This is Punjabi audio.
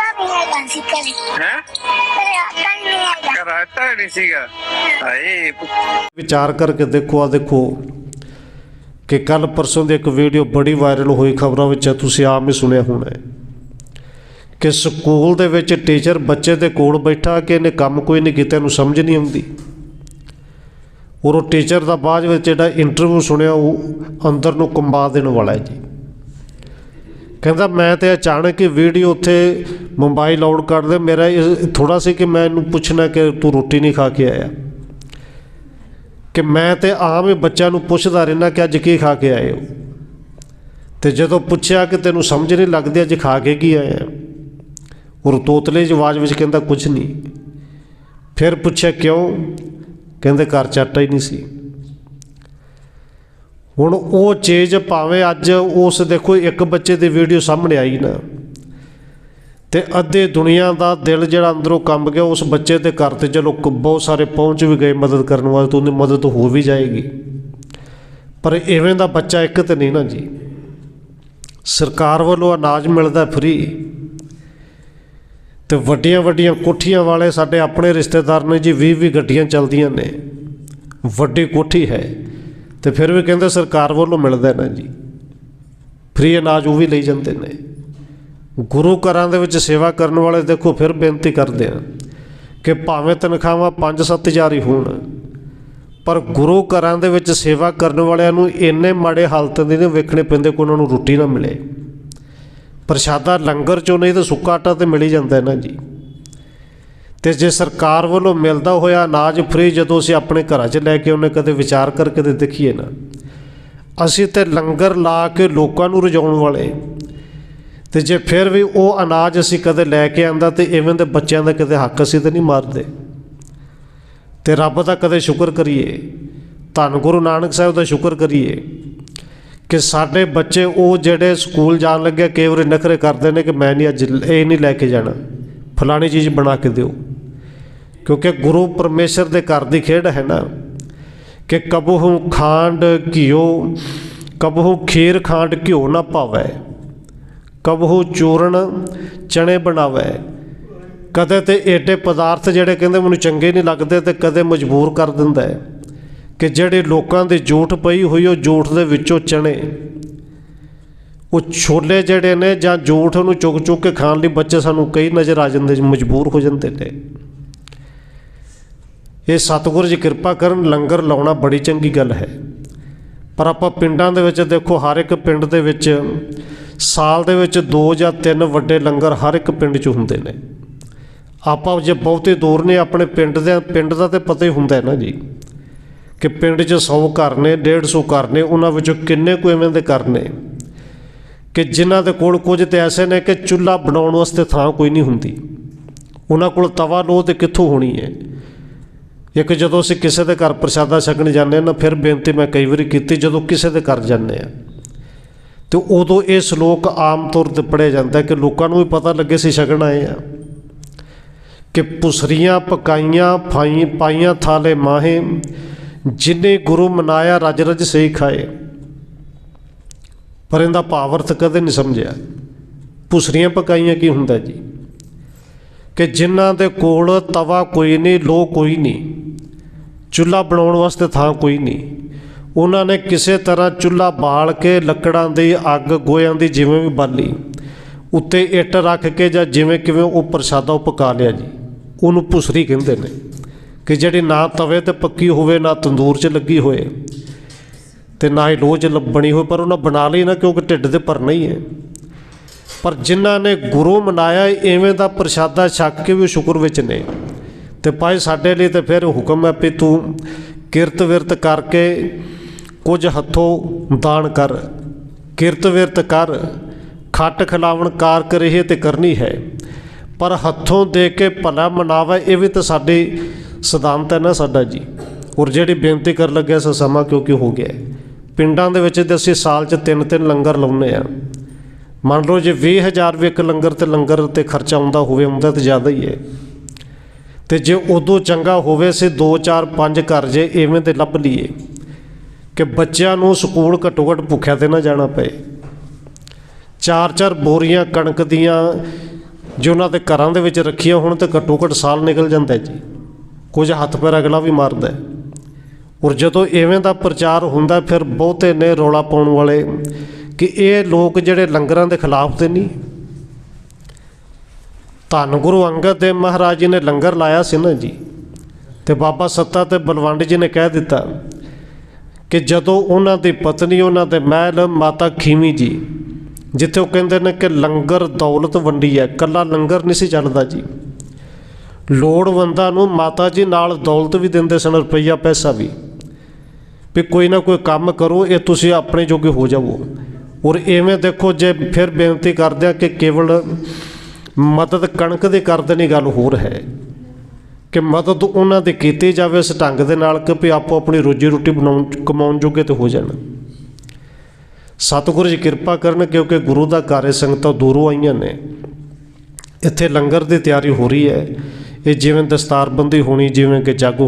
ਆਟਾ ਵੀ ਹੈਗਾ ਸੀ ਘਰੇ। ਹੈ? ਘਰੇ ਆਟਾ ਹੀ ਨਹੀਂ ਹੈਗਾ। ਕਰਾਟਾ ਨਹੀਂ ਸੀਗਾ। ਹਾਏ ਵਿਚਾਰ ਕਰਕੇ ਦੇਖੋ ਆ ਦੇਖੋ ਕਿ ਕੱਲ ਪਰਸੋਂ ਦੀ ਇੱਕ ਵੀਡੀਓ ਬੜੀ ਵਾਇਰਲ ਹੋਈ ਖਬਰਾਂ ਵਿੱਚ ਤੁਸੀਂ ਆਮ ਹੀ ਸੁਣਿਆ ਹੋਣਾ ਹੈ ਕਿ ਸਕੂਲ ਦੇ ਵਿੱਚ ਟੀਚਰ ਬੱਚੇ ਦੇ ਕੋਲ ਬੈਠਾ ਕਿ ਇਹਨੇ ਕੰਮ ਕੋਈ ਨਹੀਂ ਕੀਤਾ ਇਹਨੂੰ ਸਮਝ ਨਹੀਂ ਆਉਂਦੀ। ਔਰ ਉਹ ਟੀਚਰ ਦਾ ਬਾਅਦ ਵਿੱਚ ਜਿਹੜਾ ਇੰਟਰਵਿਊ ਸੁਣਿਆ ਉਹ ਅੰਦਰ ਨੂੰ ਕੰਬਾ ਦੇਣ ਵਾਲਾ ਹੈ ਜੀ। ਕਹਿੰਦਾ ਮੈਂ ਤੇ ਅਚਾਨਕ ਹੀ ਵੀਡੀਓ ਉੱਥੇ ਮੋਬਾਈਲ ਆਊਟ ਕਰ ਦੇ, ਮੇਰਾ ਥੋੜਾ ਸੀ ਕਿ ਮੈਂ ਇਹਨੂੰ ਪੁੱਛਣਾ ਕਿ ਤੂੰ ਰੋਟੀ ਨਹੀਂ ਖਾ ਕੇ ਆਇਆ। ਕਿ ਮੈਂ ਤੇ ਆਮ ਹੀ ਬੱਚਿਆਂ ਨੂੰ ਪੁੱਛਦਾ ਰਹਿਣਾ ਕਿ ਅੱਜ ਕੀ ਖਾ ਕੇ ਆਏ ਹੋ? ਤੇ ਜਦੋਂ ਪੁੱਛਿਆ ਕਿ ਤੈਨੂੰ ਸਮਝ ਨਹੀਂ ਲੱਗਦੀ ਅੱਜ ਖਾ ਕੇ ਕੀ ਆਇਆ? ਔਰ ਤੋਤਲੇ ਜਿਹੀ ਆਵਾਜ਼ ਵਿੱਚ ਕਹਿੰਦਾ ਕੁਝ ਨਹੀਂ। ਫਿਰ ਪੁੱਛਿਆ, ਕਿਉਂ? ਕਹਿੰਦੇ, ਘਰ ਚ ਹੀ ਨਹੀਂ ਸੀ। ਹੁਣ ਉਹ ਚੀਜ਼ ਭਾਵੇਂ ਅੱਜ ਉਸ ਦੇਖੋ ਇੱਕ ਬੱਚੇ ਦੀ ਵੀਡੀਓ ਸਾਹਮਣੇ ਆਈ ਨਾ, ਤੇ ਅੱਧੇ ਦੁਨੀਆ ਦਾ ਦਿਲ ਜਿਹੜਾ ਅੰਦਰੋਂ ਕੰਬ ਗਿਆ, ਉਸ ਬੱਚੇ ਦੇ ਘਰ ਤੇ ਚਲੋ ਕ- ਬਹੁਤ ਸਾਰੇ ਪਹੁੰਚ ਵੀ ਗਏ ਮਦਦ ਕਰਨ ਵਾਸਤੇ, ਉਹਦੀ ਮਦਦ ਹੋ ਵੀ ਜਾਏਗੀ। ਪਰ ਐਵੇਂ ਦਾ ਬੱਚਾ ਇੱਕ ਤੇ ਨਹੀਂ ਨਾ ਜੀ। ਸਰਕਾਰ ਵੱਲੋਂ ਅਨਾਜ ਮਿਲਦਾ ਫ੍ਰੀ, ਤੇ ਵੱਡੀਆਂ ਵੱਡੀਆਂ ਕੋਠੀਆਂ ਵਾਲੇ ਸਾਡੇ ਆਪਣੇ ਰਿਸ਼ਤੇਦਾਰ ਨੇ ਜੀ 20 20 ਗੱਡੀਆਂ ਚੱਲਦੀਆਂ ਨੇ। ਵੱਡੀ ਕੋਠੀ ਹੈ। ਤੇ ਫਿਰ ਵੀ ਕਹਿੰਦੇ ਸਰਕਾਰ ਵੱਲੋਂ ਮਿਲਦਾ ਨਾ ਜੀ। ਫ੍ਰੀ ਅਨਾਜ ਉਹ ਵੀ ਲਈ ਜਾਂਦੇ ਨੇ। ਗੁਰੂ ਘਰਾਂ ਦੇ ਵਿੱਚ ਸੇਵਾ ਕਰਨ ਵਾਲੇ ਦੇਖੋ ਫਿਰ ਬੇਨਤੀ ਕਰਦੇ ਆ ਕਿ ਭਾਵੇਂ ਤਨਖਾਹਾਂ 5-7000 ਹੀ ਹੋਣ, ਪਰ ਗੁਰੂ ਘਰਾਂ ਦੇ ਵਿੱਚ ਸੇਵਾ ਕਰਨ ਵਾਲਿਆਂ ਨੂੰ ਇੰਨੇ ਮਾੜੇ ਹਾਲਤ ਦੇ ਨਹੀਂ ਵੇਖਣੇ ਪੈਂਦੇ ਕਿ ਉਹਨਾਂ ਨੂੰ ਰੋਟੀ ਨਾ ਮਿਲੇ। ਪ੍ਰਸ਼ਾਦਾ ਲੰਗਰ ਚੋਂ ਨਹੀਂ ਤਾਂ ਸੁੱਕਾ ਆਟਾ ਤੇ ਮਿਲ ਹੀ ਜਾਂਦਾ ਨਾ ਜੀ। ਤੇ ਜੇ ਸਰਕਾਰ ਵੱਲੋਂ ਮਿਲਦਾ ਹੋਇਆ ਅਨਾਜ ਫ੍ਰੀ ਜਦੋਂ ਅਸੀਂ ਆਪਣੇ ਘਰਾਂ 'ਚ ਲੈ ਕੇ ਉਹਨੇ ਕਦੇ ਵਿਚਾਰ ਕਰਕੇ ਤੇ ਦੇਖੀਏ ਨਾ। ਅਸੀਂ ਤੇ ਲੰਗਰ ਲਾ ਕੇ ਲੋਕਾਂ ਨੂੰ ਰਜਾਉਣ ਵਾਲੇ। ਤੇ ਜੇ ਫਿਰ ਵੀ ਉਹ ਅਨਾਜ ਅਸੀਂ ਕਦੇ ਲੈ ਕੇ ਆਂਦਾ ਤੇ ਇਵੇਂ ਦੇ ਬੱਚਿਆਂ ਦਾ ਕਦੇ ਹੱਕ ਅਸੀਂ ਤੇ ਨਹੀਂ ਮਾਰਦੇ। ਤੇ ਰੱਬ ਦਾ ਕਦੇ ਸ਼ੁਕਰ ਕਰੀਏ। ਧੰਨ ਗੁਰੂ ਨਾਨਕ ਸਾਹਿਬ ਦਾ ਸ਼ੁਕਰ ਕਰੀਏ ਕਿ ਸਾਡੇ ਬੱਚੇ ਉਹ ਜਿਹੜੇ ਸਕੂਲ ਜਾਣ ਲੱਗੇ ਕਈ ਵਾਰੀ ਨਖਰੇ ਕਰਦੇ ਨੇ ਕਿ ਮੈਂ ਨਹੀਂ ਅੱਜ ਇਹ ਨਹੀਂ ਲੈ ਕੇ ਜਾਣਾ। ਫਲਾਣੀ ਚੀਜ਼ ਬਣਾ ਕੇ ਦਿਓ। ਕਿਉਂਕਿ ਗੁਰੂ ਪਰਮੇਸ਼ਰ ਦੇ ਘਰ ਦੀ ਖੇਡ ਹੈ ਨਾ ਕਿ ਕਬਹੂ ਖਾਂਡ ਘਿਓ, ਕਬਹੂ ਖੀਰ ਖਾਂਡ ਘਿਓ ਨਾ ਪਾਵੈ, ਕਬਹੂ ਚੂਰਨ ਚਣੇ ਬਣਾਵੇ। ਕਦੇ ਤੇ ਏਡੇ ਪਦਾਰਥ ਜਿਹੜੇ ਕਹਿੰਦੇ ਮੈਨੂੰ ਚੰਗੇ ਨਹੀਂ ਲੱਗਦੇ ਤੇ ਕਦੇ ਮਜਬੂਰ ਕਰ ਦਿੰਦਾ ਹੈ ਕਿ ਜਿਹੜੇ ਲੋਕਾਂ ਦੀ ਜੂਠ ਪਈ ਹੋਈ ਉਹ ਜੂਠ ਦੇ ਵਿੱਚੋਂ ਚਣੇ। ਉਹ ਛੋਲੇ ਜਿਹੜੇ ਨੇ ਜਾਂ ਜੂਠ ਨੂੰ ਚੁੱਕ ਚੁੱਕ ਕੇ ਖਾਣ ਲਈ ਬੱਚੇ ਸਾਨੂੰ ਕਈ ਨਜ਼ਰ ਆ ਜਾਂਦੇ, ਮਜਬੂਰ ਹੋ ਜਾਂਦੇ ਨੇ। ਇਹ ਸਤਿਗੁਰੂ ਜੀ ਕਿਰਪਾ ਕਰਨ ਲੰਗਰ ਲਾਉਣਾ ਬੜੀ ਚੰਗੀ ਗੱਲ ਹੈ। ਪਰ ਆਪਾਂ ਪਿੰਡਾਂ ਦੇ ਵਿੱਚ ਦੇਖੋ, ਹਰ ਇੱਕ ਪਿੰਡ ਦੇ ਵਿੱਚ ਸਾਲ ਦੇ ਵਿੱਚ ਦੋ ਜਾਂ ਤਿੰਨ ਵੱਡੇ ਲੰਗਰ ਹਰ ਇੱਕ ਪਿੰਡ 'ਚ ਹੁੰਦੇ ਨੇ। ਆਪਾਂ ਜੇ ਬਹੁਤੇ ਦੂਰ ਨੇ, ਆਪਣੇ ਪਿੰਡ ਦੇ, ਪਿੰਡ ਦਾ ਤੇ ਪਤਾ ਹੀ ਹੁੰਦਾ ਨਾ ਜੀ, ਕਿ ਪਿੰਡ 'ਚ 100 ਘਰ ਨੇ 150 ਘਰ ਨੇ, ਉਹਨਾਂ ਵਿੱਚੋਂ ਕਿੰਨੇ ਕੁ ਐਵੇਂ ਦੇ ਘਰ ਨੇ, ਕਿ ਜਿਨ੍ਹਾਂ ਦੇ ਕੋਲ ਕੁਝ ਤੇ ਐਸੇ ਨੇ ਕਿ ਚੁੱਲ੍ਹਾ ਬਣਾਉਣ ਵਾਸਤੇ ਥਾਂ ਕੋਈ ਨਹੀਂ ਹੁੰਦੀ। ਉਹਨਾਂ ਕੋਲ ਤਵਾ ਲੋ ਤੇ ਕਿੱਥੋਂ ਹੋਣੀ ਹੈ? ਇੱਕ ਜਦੋਂ ਅਸੀਂ ਕਿਸੇ ਦੇ ਘਰ ਪ੍ਰਸ਼ਾਦਾ ਛਕਣ ਜਾਂਦੇ ਹਾਂ ਨਾ, ਫਿਰ ਬੇਨਤੀ ਮੈਂ ਕਈ ਵਾਰੀ ਕੀਤੀ, ਜਦੋਂ ਕਿਸੇ ਦੇ ਘਰ ਜਾਂਦੇ ਆ ਤੇ ਉਦੋਂ ਇਹ ਸ਼ਲੋਕ ਆਮ ਤੌਰ ਤੇ ਪੜਿਆ ਜਾਂਦਾ ਕਿ ਲੋਕਾਂ ਨੂੰ ਵੀ ਪਤਾ ਲੱਗੇ ਸੀ ਛਕਣ ਆਏ ਆ ਕਿ ਪੁਸਰੀਆਂ ਪਕਾਈਆਂ, ਫਾਈ ਪਾਈਆਂ ਥਾਲੇ ਮਾਹੇ, ਜਿਨੇ ਗੁਰੂ ਮਨਾਇਆ ਰਜ ਰਜ ਸਹੀ ਖਾਏ। ਪਰ ਇਹਦਾ ਭਾਵ ਅਰਥ ਕਦੇ ਨਹੀਂ ਸਮਝਿਆ। ਪੁਸਰੀਆਂ ਪਕਾਈਆਂ ਕੀ ਹੁੰਦਾ ਜੀ? ਕਿ ਜਿਨ੍ਹਾਂ ਦੇ ਕੋਲ ਤਵਾ ਕੋਈ ਨਹੀਂ ਲੋ ਕੋਈ ਨਹੀਂ। ਚੁੱਲ੍ਹਾ ਬਣਾਉਣ ਵਾਸਤੇ ਥਾਂ ਕੋਈ ਨਹੀਂ। ਉਹਨਾਂ ਨੇ ਕਿਸੇ ਤਰ੍ਹਾਂ ਚੁੱਲ੍ਹਾ ਬਾਲ ਕੇ ਲੱਕੜਾਂ ਦੀ, ਅੱਗ ਗੋਇਆਂ ਦੀ ਜਿਵੇਂ ਵੀ ਬਾਲੀ, ਉੱਤੇ ਇੱਟ ਰੱਖ ਕੇ ਜਾਂ ਜਿਵੇਂ ਕਿਵੇਂ ਉਹ ਪ੍ਰਸ਼ਾਦਾ ਉਹ ਪਕਾ ਲਿਆ ਜੀ। ਉਹਨੂੰ ਭੁਸਰੀ ਕਹਿੰਦੇ ਨੇ ਕਿ ਜਿਹੜੀ ਨਾ ਤਵੇ ਤੇ ਪੱਕੀ ਹੋਵੇ, ਨਾ ਤੰਦੂਰ 'ਚ ਲੱਗੀ ਹੋਏ ਤੇ ਨਾ ਹੀ ਲੋਹ 'ਚ ਬਣੀ ਹੋਏ, ਪਰ ਉਹਨਾਂ ਬਣਾ ਲਈ ਨਾ ਕਿਉਂਕਿ ਢਿੱਡ ਦੇ ਭਰਨਾ ਹੀ ਹੈ। ਪਰ ਜਿਨ੍ਹਾਂ ਨੇ ਗੁਰੂ ਮਨਾਇਆ ਐਵੇਂ ਦਾ ਪ੍ਰਸ਼ਾਦਾ ਛਕ ਕੇ ਵੀ ਸ਼ੁਕਰ ਵਿੱਚ ਨੇ। ਤੇ ਭਾਈ ਸਾਡੇ ਲਈ ਤੇ ਫਿਰ ਹੁਕਮ ਹੈ ਵੀ ਤੂੰ ਕਿਰਤ ਵਿਰਤ ਕਰਕੇ ਕੁਝ ਹੱਥੋਂ ਦਾਨ ਕਰ। ਕਿਰਤ ਵਿਰਤ ਕਰ, ਖੱਟ ਖਿਲਾਵਣ ਕਾਰ ਕਰੀਏ ਤੇ ਕਰਨੀ ਹੈ। ਪਰ ਹੱਥੋਂ ਦੇ ਕੇ ਭਲਾ ਮਨਾਵਾ, ਇਹ ਵੀ ਤਾਂ ਸਾਡੀ ਸਿਧਾਂਤ ਹੈ ਨਾ ਸਾਡਾ ਜੀ। ਔਰ ਜਿਹੜੀ ਬੇਨਤੀ ਕਰਨ ਲੱਗਿਆ ਸੋ ਸਮਾਂ ਕਿਉਂਕਿ ਹੋ ਗਿਆ ਪਿੰਡਾਂ ਦੇ ਵਿੱਚ ਤੇ ਅਸੀਂ ਸਾਲ 'ਚ ਤਿੰਨ ਤਿੰਨ ਲੰਗਰ ਲਾਉਂਦੇ ਆ ਮੰਨ ਲਓ ਜੇ 20000 ਵੀ ਇੱਕ ਲੰਗਰ ਤੇ ਲੰਗਰ ਤੇ ਖਰਚਾ ਆਉਂਦਾ ਹੋਵੇ ਹੁੰਦਾ ਤਾਂ ਜ਼ਿਆਦਾ ਹੀ ਹੈ। ਤੇ ਜੇ ਉਦੋਂ ਚੰਗਾ ਹੋਵੇ ਸੇ 2 4 5 ਘਰ ਜੇ ਐਵੇਂ ਦੇ ਲੱਭ ਲਈਏ ਕਿ ਬੱਚਿਆਂ ਨੂੰ ਸਕੂਲ ਘੱਟੋ ਘੱਟ ਭੁੱਖਿਆ ਤੇ ਨਾ ਜਾਣਾ ਪਏ। ਚਾਰ ਚਾਰ ਬੋਰੀਆਂ ਕਣਕ ਦੀਆਂ ਜੇ ਉਹਨਾਂ ਦੇ ਘਰਾਂ ਦੇ ਵਿੱਚ ਰੱਖੀਆਂ ਹੁਣ ਤੇ ਘੱਟੋ ਘੱਟ ਸਾਲ ਨਿਕਲ ਜਾਂਦਾ ਜੀ। ਕੁਝ ਹੱਥ ਪੈਰ ਅਗਲਾ ਵੀ ਮਾਰਦਾ ਹੈ। ਔਰ ਜਦੋਂ ਐਵੇਂ ਦਾ ਪ੍ਰਚਾਰ ਹੁੰਦਾ ਫਿਰ ਬਹੁਤੇ ਨੇ ਰੌਲਾ ਪਾਉਣ ਵਾਲੇ ਕਿ ਇਹ ਲੋਕ ਜਿਹੜੇ ਲੰਗਰਾਂ ਦੇ ਖਿਲਾਫ ਤੇ ਨਹੀਂ ਧੰਨ ਗੁਰੂ ਅੰਗਦ ਦੇਵ ਮਹਾਰਾਜ ਜੀ ਨੇ ਲੰਗਰ ਲਾਇਆ ਸੀ ਨਾ ਜੀ। ਤੇ ਬਾਬਾ ਸੱਤਾ ਤੇ ਬਲਵੰਡ ਜੀ ਨੇ ਕਹਿ ਦਿੱਤਾ ਕਿ ਜਦੋਂ ਉਹਨਾਂ ਦੀ ਪਤਨੀ, ਉਹਨਾਂ ਦੇ ਮਹਿਲ ਮਾਤਾ ਖੀਵੀ ਜੀ, ਜਿੱਥੇ ਉਹ ਕਹਿੰਦੇ ਨੇ ਕਿ ਲੰਗਰ ਦੌਲਤ ਵੰਡੀ ਹੈ ਕੱਲਾ ਲੰਗਰ ਨਹੀਂ ਸੀ ਚੱਲਦਾ ਜੀ। ਲੋੜਵੰਦਾਂ ਨੂੰ ਮਾਤਾ ਜੀ ਨਾਲ ਦੌਲਤ ਵੀ ਦਿੰਦੇ ਸਨ, ਰੁਪਈਆ ਪੈਸਾ ਵੀ। ਵੀ ਕੋਈ ਨਾ ਕੋਈ ਕੰਮ ਕਰੋ, ਇਹ ਤੁਸੀਂ ਆਪਣੇ ਜੋਗੇ ਹੋ ਜਾਵੋ। ਔਰ ਐਵੇਂ ਦੇਖੋ, ਜੇ ਫਿਰ ਬੇਨਤੀ ਕਰਦੇ ਆ ਕਿ ਕੇਵਲ ਮਦਦ ਕਣਕ ਦੇ ਕਰਦੇ ਨਹੀਂ ਗੱਲ ਹੋਰ ਹੈ ਕਿ ਮਦਦ ਉਹਨਾਂ ਦੀ ਕੀਤੀ ਜਾਵੇ ਇਸ ਢੰਗ ਦੇ ਨਾਲ ਕਿ ਵੀ ਆਪੋ ਆਪਣੀ ਰੋਜੀ ਰੋਟੀ ਬਣਾਉਣ ਕਮਾਉਣ ਜੋਗੇ ਤੇ ਹੋ ਜਾਣ। ਸਤਿਗੁਰੂ ਜੀ ਕਿਰਪਾ ਕਰਨ ਕਿਉਂਕਿ ਗੁਰੂ ਦਾ ਘਰ ਸੰਗਤਾਂ ਦੂਰੋਂ ਆਈਆਂ ਨੇ। ਇੱਥੇ ਲੰਗਰ ਦੀ ਤਿਆਰੀ ਹੋ ਰਹੀ ਹੈ। ਇਹ ਜਿਵੇਂ ਦਸਤਾਰਬੰਦੀ ਹੋਣੀ, ਜਿਵੇਂ ਕਿ ਜਾਗੋ